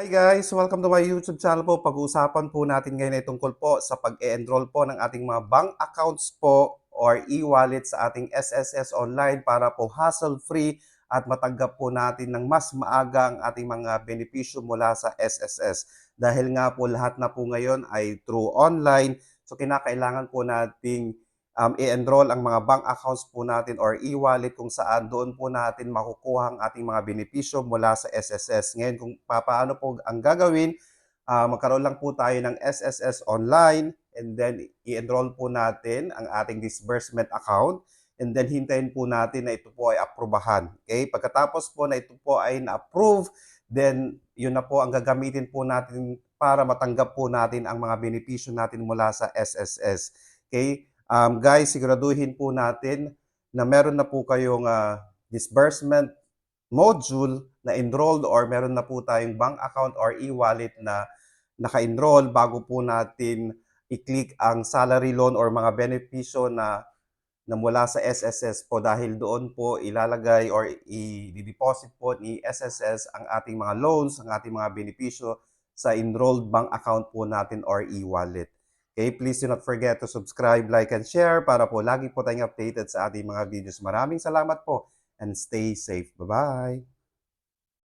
Hi guys! Welcome to my YouTube channel po. Pag-uusapan po natin ngayon ay tungkol po sa pag-e-enroll po ng ating mga bank accounts po or e-wallet sa ating SSS online para po hassle-free at matanggap po natin ng mas maaga ang ating mga benepisyo mula sa SSS. Dahil nga po lahat na po ngayon ay through online, so kinakailangan po nating um, i-enroll ang mga bank accounts po natin or e-wallet kung saan doon po natin makukuha ang ating mga benepisyo mula sa SSS. Ngayon, kung pa- paano po ang gagawin, ah, magkaroon lang po tayo ng SSS online and then i-enroll po natin ang ating disbursement account and then hintayin po natin na ito po ay aprubahan. Okay? Pagkatapos po na ito po ay na-approve, then yun na po ang gagamitin po natin para matanggap po natin ang mga benepisyo natin mula sa SSS. Okay? Um, guys, siguraduhin po natin na meron na po kayong ah, disbursement module na enrolled or meron na po tayong bank account or e-wallet na naka-enroll bago po natin i-click ang salary loan or mga benepisyo na na mula sa SSS po dahil doon po ilalagay or i-deposit po ni SSS ang ating mga loans, ang ating mga benepisyo sa enrolled bank account po natin or e-wallet. Okay, please do not forget to subscribe, like, and share para po lagi po tayong updated sa ating mga videos. Maraming salamat po and stay safe. Bye-bye!